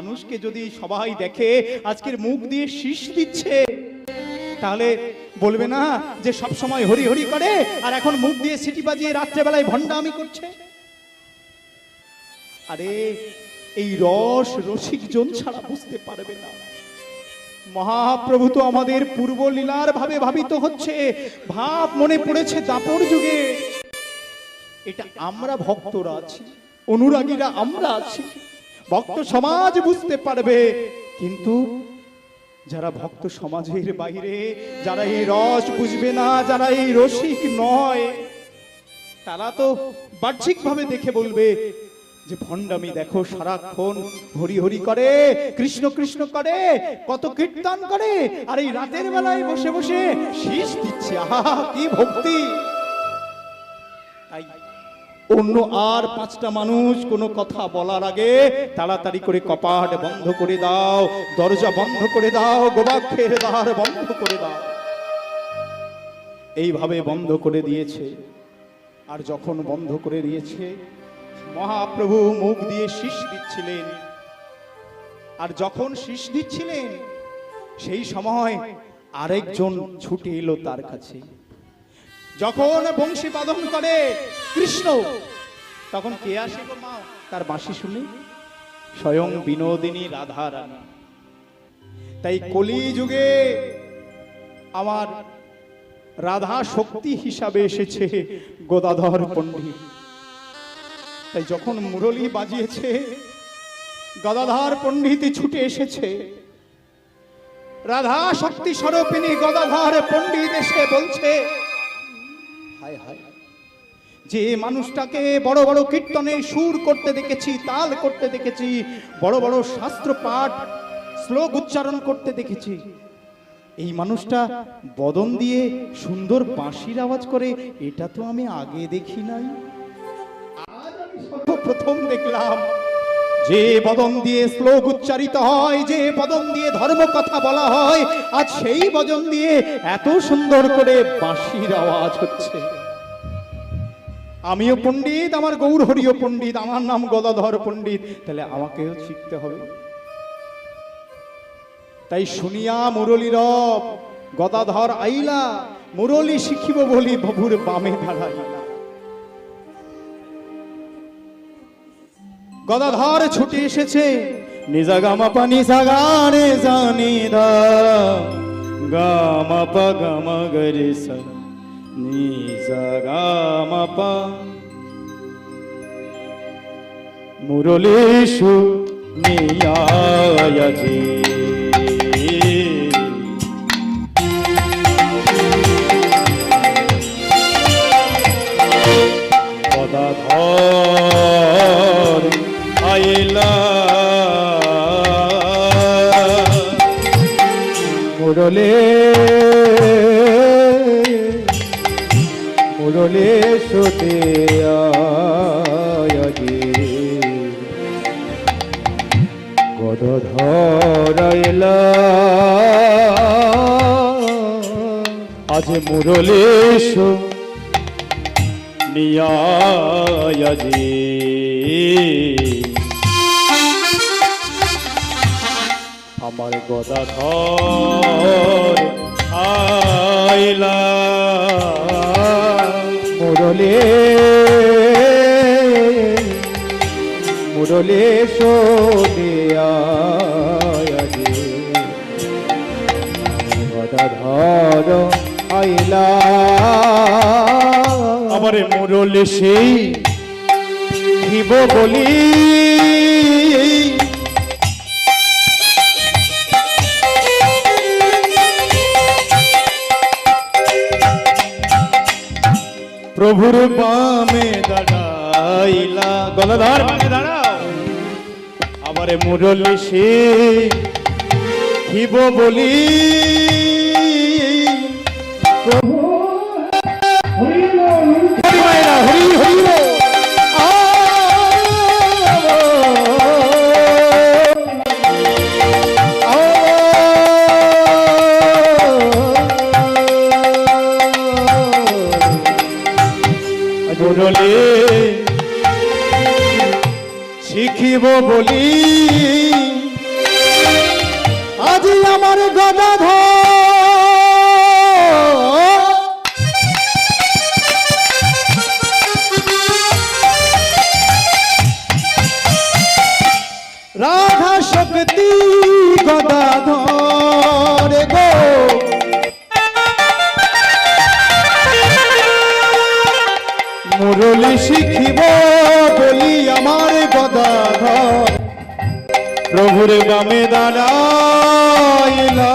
মানুষকে যদি সবাই দেখে, আজকের মুখ দিয়ে শীষ দিচ্ছে, তাহলে বলবে না যে সব সময় হরি হরি করে, আর এখন মুখ দিয়ে সিটি বাজিয়ে রাত্রেবেলায় ভণ্ডামি করছে। আরে, এই রস রসিক জন ছাড়া বুঝতে পারবে না। মহাপ্রভু তো আমাদের পূর্ব লীলার ভাবে ভাবিত হচ্ছে। ভাব মনে পড়েছে দাপর যুগে। এটা আমরা ভক্তরা আছি, অনুরাগীরা আমরা আছি। ভক্ত সমাজ বুঝতে পারবে। কিন্তু যারা ভক্ত সমাজের বাইরে, যারা এই রস বুঝবে না, যারা এই রসিক নয়, তারা তো বাহ্যিকভাবে দেখে বলবে যে ভণ্ডামি দেখো, সারাক্ষণ হরি হরি করে, কৃষ্ণ কৃষ্ণ করে, কত কীর্তন করে, আর এই রাতের বেলায় বসে বসে শীষ দিচ্ছে। আহা, কি ভক্তি! তাই অন্য আর পাঁচটা মানুষ কোনো কথা বলার আগে তাড়াতাড়ি করে কপাট বন্ধ করে দাও, দরজা বন্ধ করে দাও, গোবাক্ষের দ্বার বন্ধ করে দাও। এইভাবে বন্ধ করে দিয়েছে। আর যখন বন্ধ করে দিয়েছে, মহাপ্রভু মুখ দিয়ে শীষ দিচ্ছিলেন। আর যখন শীষ দিচ্ছিলেন, সেই সময় আরেকজন ছুটে এলো তার কাছে। যখন বংশী বাদন করে কৃষ্ণ, তখন কে আসে মা? তার বাঁশি শুনে। স্বয়ং বিনোদিনী রাধা রানী তাই কলি যুগে আমার রাধা শক্তি হিসাবে এসেছে গোদাধর পণ্ডিত। তাই যখন মুরলী বাজিয়েছে, গদাধর পণ্ডিত ছুটে এসেছে। রাধা শক্তি স্বরূপিনী গদাধর পণ্ডিত এসে বলছে হায় হায়। যে মানুষটাকে বড় বড় কীর্তনে সুর করতে দেখেছি, তাল করতে দেখেছি, বড় বড় শাস্ত্র পাঠ, শ্লোক উচ্চারণ করতে দেখেছি, এই মানুষটা বদন দিয়ে সুন্দর বাঁশির আওয়াজ করে, এটা তো আমি আগে দেখি নাই। সর্বপ্রথম দেখলাম, যে বদন দিয়ে শ্লোক উচ্চারিত হয়, যে বদন দিয়ে ধর্ম কথা বলা হয়, আজ সেই বদন দিয়ে এত সুন্দর করে বাঁশির আওয়াজ হচ্ছে। আমিও পণ্ডিত, আমার গৌর হরিও পণ্ডিত, আমার নাম গদাধর পণ্ডিত। তাহলে আমাকেও শিখতে হবে। তাই শুনিয়া মুরলী রব, গদাধর আইলা, মুরলী শিখিব বলি বাবুর বামে দাঁড়াইলা গদাধর ছুটে এসেছে নিজা গামা পানি সাগানে জানি দা গামা পা গামা গরে সা নিজা গামা পা মুরলীষু নিয়ায়াজি আমার গদাধর আইলা। মুরলে মুরলে সোনিয়াজি গদাধর আইলা। আমারে মুরলে সেই শিব বলি। প্রভুর বামে দাঁড়াইলা। গলাধার বামে দাঁড়াও। আবারে মুরলি সে শিব বলি। প্রভু শিখিব বলি। আজি আমার গদাধর মুরলি শিখিব বলি আমার গদাধর। প্রভুর বামে দাঁড়াইলা।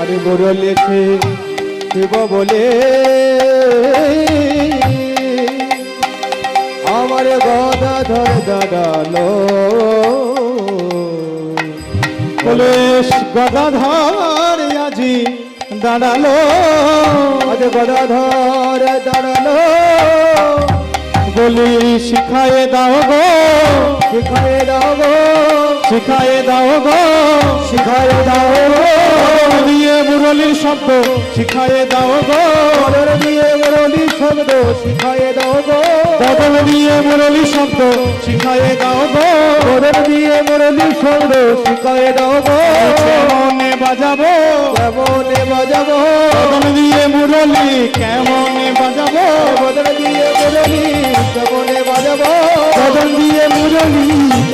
আরে মুরলি শিখিব বলে, আমার গদাধর দাঁড়াল। বলে গদাধর, আজি দাঁড়াল। আজ গদাধর দাঁড়াল। বলি শিখায় দাও গো। শিখায় দাও গো। শিখায়ে দাও গো শিখায়ে দাও গো। দিয়ে মুরলির শব্দ শিখায়ে দাও গো। দিয়ে মুরলির শব্দ শিখায়ে দাও গো। বদল দিয়ে মুরলির শব্দ শিখায়ে দাও গো। বদল দিয়ে মুরলির শব্দ শিখায়ে দাও গো। কেমনে বাজাবো? কেমনে বাজাবো? বদল দিয়ে মুরলি কেমনে বাজাবো? বদল দিয়ে মুরলি কেমনে বাজাবো? বদল দিয়ে মুরলি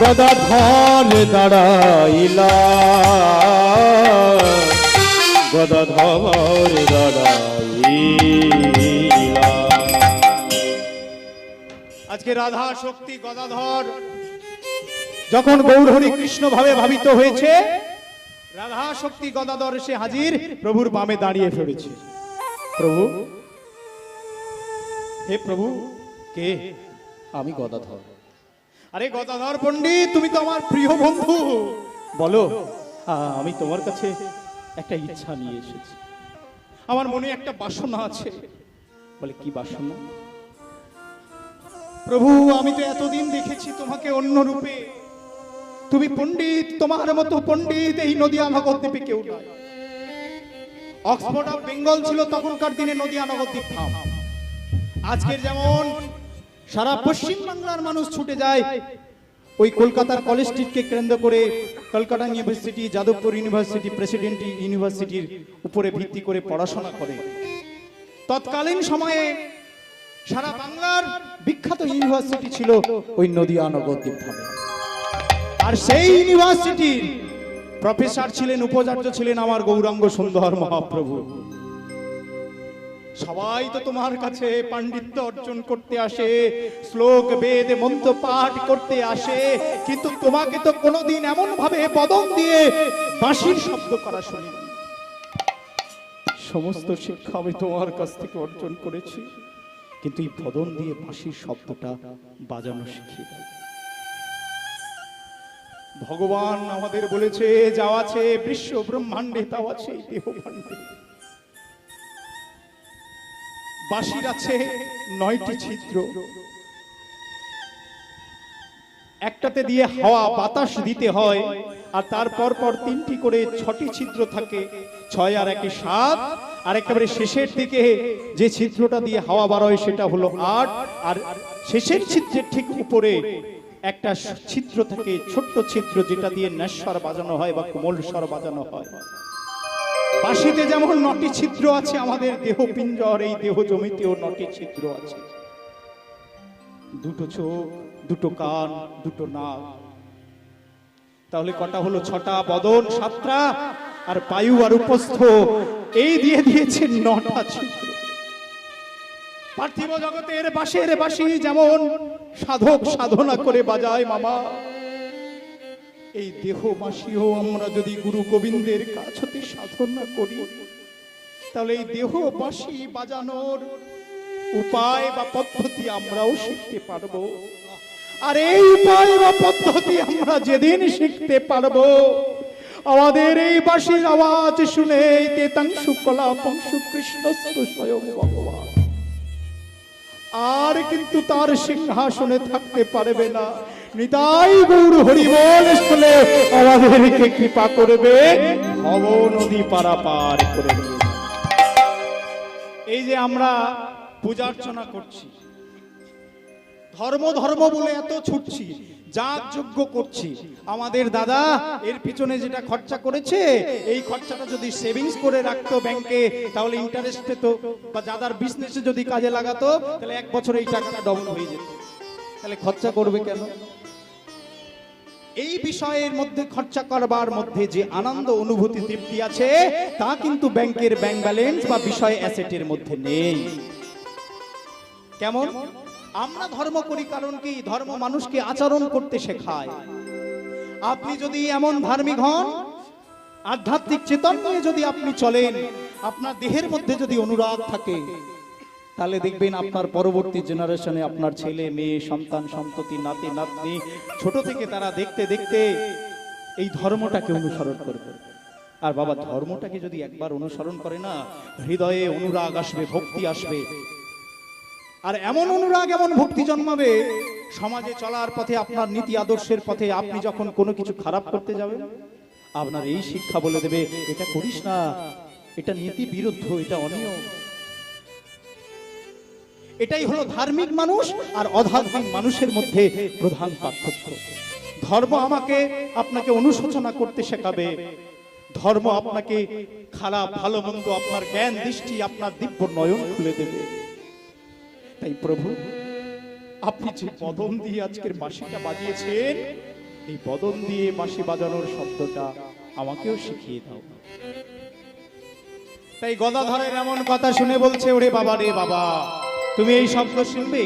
গদাধর দাঁড়াইলা। গদাধর দাঁড়াইলা। আজকে রাধা শক্তি গদাধর যখন গৌরহরি কৃষ্ণ ভাবে ভাবিত হয়েছে, রাধা শক্তি গদাধর এসে হাজির, প্রভুর বামে দাঁড়িয়ে ফেলেছে প্রভু, হে প্রভু, কে? আমি গদাধর। আরে গদাধর পণ্ডিত তুমি তো আমার প্রিয় বন্ধু। বলো আমি তোমার কাছে একটা ইচ্ছা নিয়ে এসেছি। আমার মনে একটা বাসনা আছে। বলে কি বাসনা? প্রভু আমি তো এতদিন দেখেছি তোমাকে অন্য রূপে। তুমি পণ্ডিত তোমার মতো পণ্ডিত এই নদিয়া নগরদ্বীপে কেউ নয়। অক্সফোর্ড অফ বেঙ্গল ছিল তখনকার দিনে নদিয়া নগরদ্বীপ ধাম আজকের যেমন সারা পশ্চিম বাংলার মানুষ ছুটে যায় ওই কলকাতার কলেজ স্ট্রিটকে কেন্দ্র করে Kolkata university Jadavpur university Presidency ইউনিভার্সিটির উপরে ভিত্তি করে পড়াশোনা করে। তৎকালীন সময়ে সারা বাংলার বিখ্যাত ইউনিভার্সিটি ছিল ওই নদিয়া নবদ্বীপ আর সেই ইউনিভার্সিটির প্রফেসর ছিলেন, উপাচার্য ছিলেন আমার গৌরাঙ্গ সুন্দর মহাপ্রভু। সবাই তো তোমার কাছে পাণ্ডিত্য অর্জন করতে আসে, শ্লোক, বেদ, মন্ত্র পাঠ করতে আসে, কিন্তু তোমাকে তো কোনোদিন এমন ভাবে বদন দিয়ে বাঁশির শব্দ করা শুনি সমস্ত শিক্ষা আমি তোমার কাছ থেকে অর্জন করেছি, কিন্তু এই বদন দিয়ে বাঁশির শব্দটা বাজানো দাও ভগবান আমাদের বলেছে যা আছে বিশ্ব ব্রহ্মাণ্ডে তাও আছে দেহ ভাণ্ডে বাঁশির আছে নয়টি ছিদ্র। একটাতে দিয়ে হাওয়া বাতাস দিতে হয়, আর তারপর পর তিনটি করে ছটি ছিদ্র থাকে। ছয় আর একে সাত, আর একেবারে শেষের দিকে যে ছিদ্রটা দিয়ে হাওয়া বার হয় সেটা হলো আট, আর শেষের ছিদ্রের ঠিক উপরে একটা ছিদ্র থাকে, ছোট্ট ছিদ্র যেটা দিয়ে নেশ্বর বাজানো হয় বা কোমল স্বর বাজানো হয়। বাঁশিতে যেমন নটি ছিদ্র আছে, আমাদের দেহ পিঞ্জর এই দেহ জমিতেও নটি ছিদ্র আছে। দুটো চোখ, দুটো কান, দুটো নাক। তাহলে কটা হলো? ছটা বদন, সাতটা? আর পায়ু আর উপস্থ, এই দিয়ে দিয়েছে নটা ছিদ্র। পার্থিব জগতের বাঁশের বাঁশি যেমন সাধক সাধনা করে বাজায় মামা। এই দেহ বাঁশিও আমরা যদি গুরু গোবিন্দের কাছ হতে সাধনা করি, তাহলে এই দেহ বাঁশি বাজানোর উপায় বা পদ্ধতি আমরাও শিখতে পারব। আর এই উপায় বা পদ্ধতি আমরা যেদিন শিখতে পারব, আমাদের এই বাঁশির আওয়াজ শুনে তেতাংশু কলা পংশু কৃষ্ণ স্বয়ং ভগবান। আর কিন্তু তার সিংহাসনে থাকতে পারবে না। নিতাই গৌর হরিবল স্কুলে আমাদেরকে কৃপা করবে। ভব নদী পারাপার করে এই যে আমরা পূজা অর্চনা করছি, ধর্ম ধর্ম বলে এত ছুটছি, যাগ যজ্ঞ করছি। আমাদের দাদা এর পিছনে যেটা খরচা করেছে, এই খরচাটা যদি সেভিংস করে রাখতো ব্যাংকে তাহলে ইন্টারেস্ট পেতো বা দাদার বিজনেসে যদি কাজে লাগাতো, তাহলে এক বছর এই টাকাটা ডবল হয়ে যেত। তাহলে খরচা করবে কেন? এই বিষয়ের মধ্যে খরচা করবার মধ্যে যে আনন্দ, অনুভূতি, তৃপ্তি আছে, তা কিন্তু ব্যাংকের ব্যাংক ব্যালেন্স বা বিষয় অ্যাসেটের মধ্যে নেই। কেমন? আমরা ধর্ম করি কারণ কি? ধর্ম মানুষকে আচরণ করতে শেখায়। আপনি যদি এমন ধার্মিক হন, আধ্যাত্মিক চেতন নিয়ে যদি আপনি চলেন, আপনার দেহের মধ্যে যদি অনুরাগ থাকে তাহলে দেখবেন আপনার পরবর্তী জেনারেশনে আপনার ছেলে, মেয়ে, সন্তান, সন্ততি, নাতি, নাতনি, ছোট থেকে তারা দেখতে দেখতে এই ধর্মটাকে অনুসরণ করবে। আর বাবা, ধর্মটাকে যদি একবার অনুসরণ করে না, হৃদয়ে অনুরাগ আসবে, ভক্তি আসবে। আর এমন অনুরাগ, এমন ভক্তি জন্মাবে, সমাজে চলার পথে, আপনার নীতি আদর্শের পথে আপনি যখন কোনো কিছু খারাপ করতে যাবেন, আপনার এই শিক্ষা বলে দেবে, এটা করিস না, এটা নীতি বিরুদ্ধ, এটা অনিয়ম। এটাই হলো ধার্মিক মানুষ আর অধার্মিক মানুষের মধ্যে প্রধান পার্থক্য। ধর্ম আমাকে আপনাকে অনুশোচনা করতে শেখাবে। ধর্ম আপনাকে খারাপ, ভালো, মন্দ, আপনার জ্ঞান, দৃষ্টি, আপনার দিব্য নয়ন খুলে দেবে। তাই প্রভু, আপনি যে বদন দিয়ে আজকের বাঁশিটা বাজিয়েছেন, এই বদন দিয়ে বাঁশি বাজানোর শব্দটা আমাকেও শিখিয়ে দাও। তাই গদাধরের এমন কথা শুনে বলছে, ওরে বাবা, রে বাবা তুমি এই শব্দ শুনবে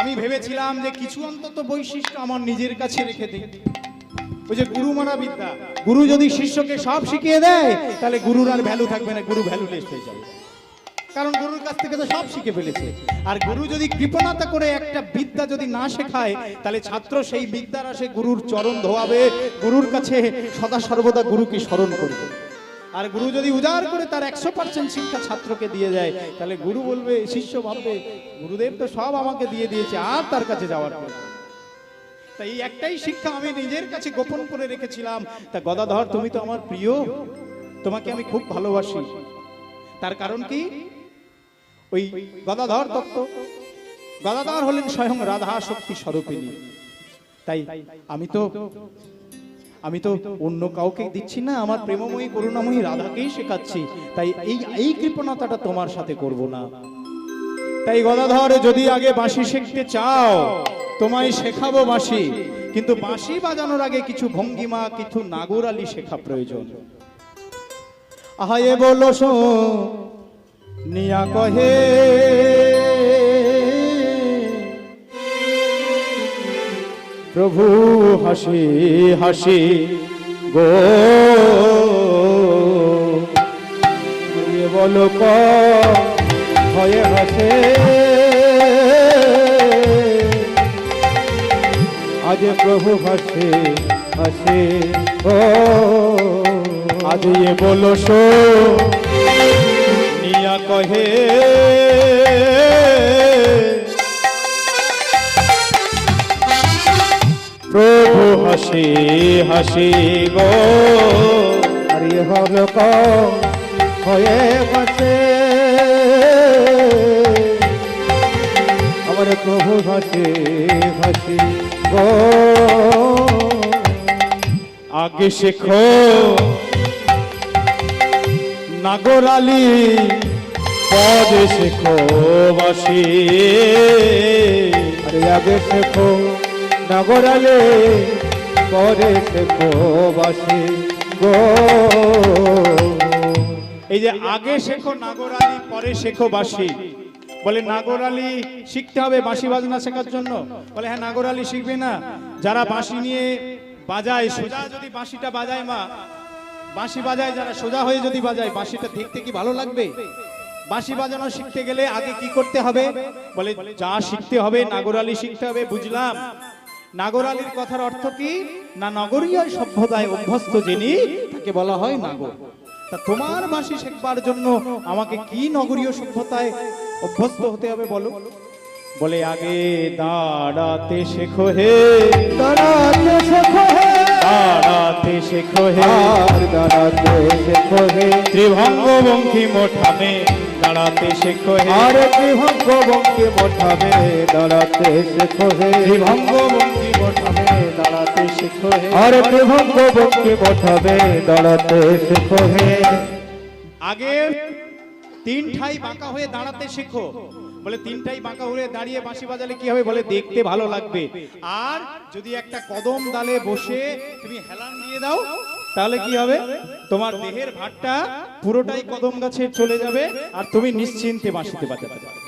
আমি ভেবেছিলাম যে কিছু অন্তত বৈশিষ্ট্য আমার নিজের কাছে রেখে দিই। ওই যে গুরু মারা বিদ্যা, গুরু যদি শিষ্যকে সব শিখিয়ে দেয়, তাহলে গুরুর আর ভ্যালু থাকবে না, গুরু ভ্যালুলেস হয়ে যাবে। কারণ গুরুর কাছ থেকে তো সব শিখে ফেলেছে। আর গুরু যদি কৃপণতা করে একটা বিদ্যা যদি না শেখায়, তাহলে ছাত্র সেই বিদ্যার আসে গুরুর চরণ ধোয়াবে, গুরুর কাছে সদা সর্বদা গুরুকে স্মরণ করবে। আর গুরু যদি উজাড় করে তার একশো পার্সেন্ট শিক্ষা ছাত্রকে দিয়ে যায় তাহলে গুরু বলবে শিষ্য ভাববে, গুরুদেব তো সব আমাকে দিয়ে দিয়েছে, আর তার কাছে যাওয়ার তাই এই একটাই শিক্ষা আমি নিজের কাছে গোপন করে রেখেছিলাম। তা গদাধর, তুমি তো আমার প্রিয়, তোমাকে আমি খুব ভালোবাসি। তার কারণ কি? ওই গদাধর তত্ত্ব গদাধর হলেন স্বয়ং রাধা শক্তি স্বরূপিনী তাই আমি তো আমি তো অন্য কাউকে দিচ্ছি না, আমার প্রেমময়ী, করুণাময়ী রাধাকেই শেখাচ্ছি। তাই এই এই কৃপণতাটা তোমার সাথে করব না। তাই গদাধর, যদি আগে বাঁশি শিখতে চাও, তোমায় শেখাবো বাঁশি। কিন্তু বাঁশি বাজানোর আগে কিছু ভঙ্গিমা, কিছু নাগরালি শেখা প্রয়োজন। আহায়ে বলো নিয়া কহে প্রভু, হাসি হাসি, গো। বলো ভয়ে হাসে আজ প্রভু হাসে হাসে ও আজ বলো শো, নিয়া কহে। প্রভু হাসি হাসি গো। আরে হবে ক হয়ে গেছে আমার প্রভু হাসি হাসি গো। আগে শেখো নাগরালি পদে শেখো বাসি আরে আগে শেখো। নাগরালে পরে শেখো বাসি গো। এই যে আগে শেখো নাগরালি, পরে শেখো বাসি বলে নাগরালি শিখতে হবে বাঁশি বাজনা শেখার জন্য। বলে হ্যাঁ নাগরালি শিখবে না। যারা বাঁশি নিয়ে বাজায়, সোজা যদি বাঁশিটা বাজায় মা, বাঁশি বাজায়, যারা সোজা হয়ে যদি বাজায়, বাঁশিটা দেখতে কি ভালো লাগবে? বাঁশি বাজানো শিখতে গেলে আগে কি করতে হবে? বলে যা শিখতে হবে, নাগরালি শিখতে হবে, বুঝলাম। নাগরালির কথার অর্থ কি? না নগরীয় সভ্যতায় অভ্যস্ত যিনি তাকে বলা হয় নাগর। তা তোমার বাঁশি শেখবার জন্য আমাকে কি নগরীয় সভ্যতায় অভ্যস্ত হতে হবে বলো? বলে আগে দাঁড়াতে শেখো হে। দাঁড়াতে শেখো হে। দাঁড়াতে শেখো হে। দাঁড়াতে শেখো হে। ত্রিভঙ্গ বঙ্কি মোঠামে দাঁড়াতে শেখো হে। আর ত্রিভঙ্গ বঙ্কে মোঠাবে দাঁড়াতে শেখো হে। ত্রিভঙ্গ বঙ্কি মোঠামে দাঁড়াতে শেখো হে। আর ত্রিভঙ্গ বঙ্কে মোঠাবে দাঁড়াতে শেখো হে। আগে তিন ঠাই বাঁকা হয়ে দাঁড়াতে শেখো। বলে তিনটাই বাঁকা হয়ে দাঁড়িয়ে বাঁশি বাজালে কি হবে? বলে দেখতে ভালো লাগবে। আর যদি একটা কদম ডালে বসে তুমি হেলান দিয়ে দাও তাহলে কি হবে? তোমার দেহের ভারটা পুরোটাই কদম গাছে চলে যাবে আর তুমি নিশ্চিন্তে বাঁশিতে বাজাতে পারবে।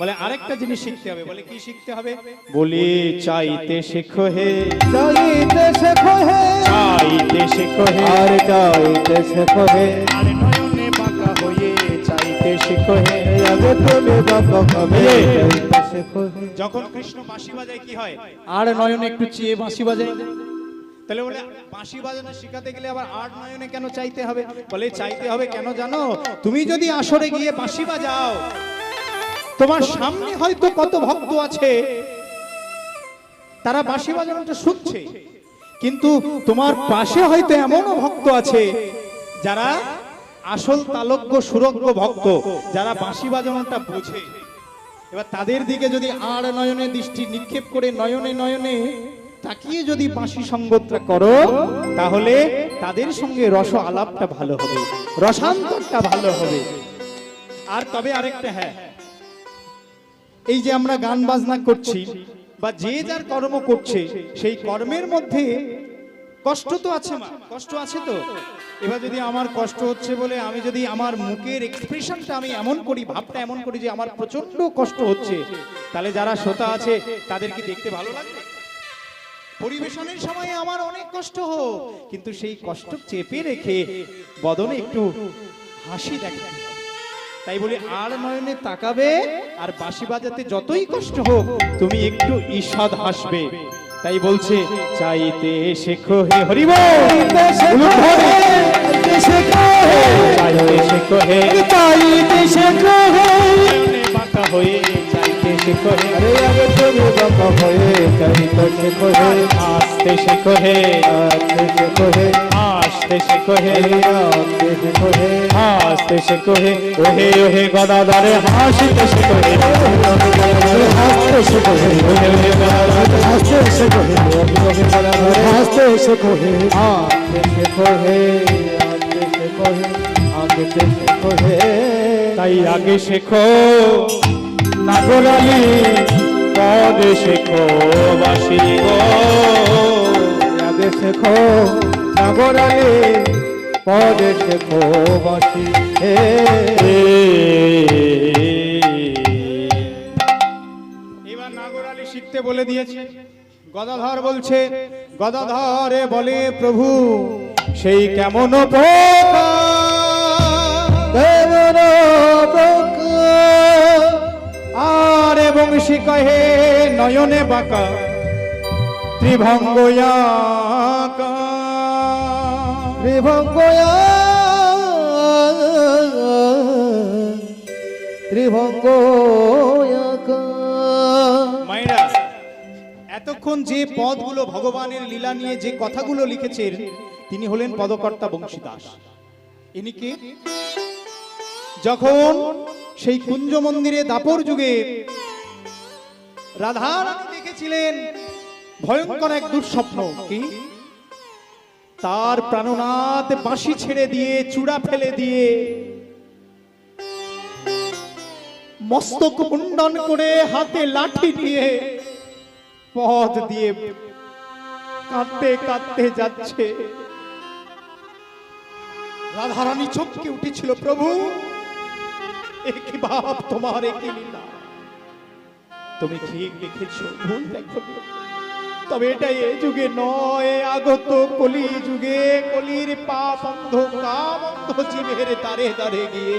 বলে আরেকটা জিনিস শিখতে হবে। বলে কি শিখতে হবে? বলি চাইতে শেখো হে। চাইতে শেখো হে। চাইতে শেখো হে। আর চাইতে শেখো হে। আরে নয়নে বাঁকা হয়ে চাইতে শেখো হে। আগে তুমি যখন কৃষ্ণ বাঁশি বাজায় কি হয়? আর নয়নে একটু চেয়ে বাঁশি বাজায়। তাহলে বলে বাঁশি বাজানো শেখাতে গেলে আবার আট নয়নে কেন চাইতে হবে? বলে চাইতে হবে কেন জানো? তুমি যদি আসরে গিয়ে বাঁশি বাজাও তোমার সামনে হয়তো কত ভক্ত আছে তারা বাঁশি বাজানোটা শুনছে। কিন্তু তোমার পাশে হয়তো এমনও ভক্ত আছে যারা আসল তালজ্ঞ সুরজ্ঞ ভক্ত যারা বাঁশি বাজানোটা বোঝে। এবার তাদের দিকে যদি আর নয়নে দৃষ্টি নিক্ষেপ করে নয়নে নয়নে তাকিয়ে যদি বাঁশি সঙ্গতটা করো, তাহলে তাদের সঙ্গে রস আলাপটা ভালো হবে, রসান্তরটা ভালো হবে। আর তবে আরেকটা হ্যাঁ এই যে আমরা গান বাজনা করছি, বা যে যার কর্ম করছে, সেই কর্মের মধ্যে কষ্ট তো আছে মা, কষ্ট আছে তো। এবার যদি আমার কষ্ট হচ্ছে বলে আমি যদি আমার মুখের এক্সপ্রেশনটা আমি এমন করি, ভাবটা এমন করি যে আমার প্রচণ্ড কষ্ট হচ্ছে, তাহলে যারা শ্রোতা আছে, তাদের কি দেখতে ভালো লাগবে? পরিবেশনের সময় আমার অনেক কষ্ট হোক কিন্তু সেই কষ্ট চেপে রেখে বদনে একটু হাসি দেখে তাই বলি আর নয়নে তাকাবে আর বাঁশি বাজাতে যতই কষ্ট হোক তুমি একটু ঈষৎ হাসবে। তাই বলছে চাইতে শেখো হে হরিব চাইতে শেখো হে চাইতে শেখো হে বাঁকা হয়ে শেখো হে আগে তুমি বাবা হয়ে চাইতে শেখো হে আসতে শেখো হে আতে শেখো হে আসতে শেখো হে আতে শেখো হে হাসতে শেখো হে ওহে ওহে গদাদারে হাসিতে শেখো হে হাসতে শেখো হে ওহে ওহে গদাদারে হাসতে শেখো হে হাসতে শেখো হে আতে শেখো হে আতে শেখো হে আতে শেখো হে তাই আগে শেখো। নাগরালি পদে শেখো বাসি গো। আগে শেখো নাগরালে পদে শেখো বাসি হে। এবার নাগরালি শিখতে বলে দিয়েছে, গদাধর বলছে, গদাধরে বলে প্রভু, সেই কেমন পোকা দেবর আর সে কহে নয়নে বাঁকা ত্রিভঙ্গ আঁকা। ত্রিভঙ্গয়া ত্রিভঙ্গয়া মায়েরা এতক্ষণ যে পদগুলো ভগবানের লীলা নিয়ে যে কথাগুলো লিখেছেন তিনি হলেন পদকর্তা বংশীদাস। ইনি কে? যখন সেই কুঞ্জ মন্দিরে দাপর যুগে রাধা দেখেছিলেন। ভয়ঙ্কর এক দুঃস্বপ্ন। কি? তার প্রাণনাথ বাঁশি ছেড়ে দিয়ে, চূড়া ফেলে দিয়ে মস্তক মুন্ডন করে হাতে লাঠি নিয়ে পথ দিয়ে কাঁদতে কাঁদতে যাচ্ছে। রাধারানী চমকে উঠেছিল, প্রভু একই বাপ তোমার একই লীলা? তুমি ঠিক লিখেছ, ভুল দেখো তবে এটা এ যুগে নয়, আগত কলি যুগে কলির পা অন্ধ কাম অন্ধ জীবের তারে তারে গিয়ে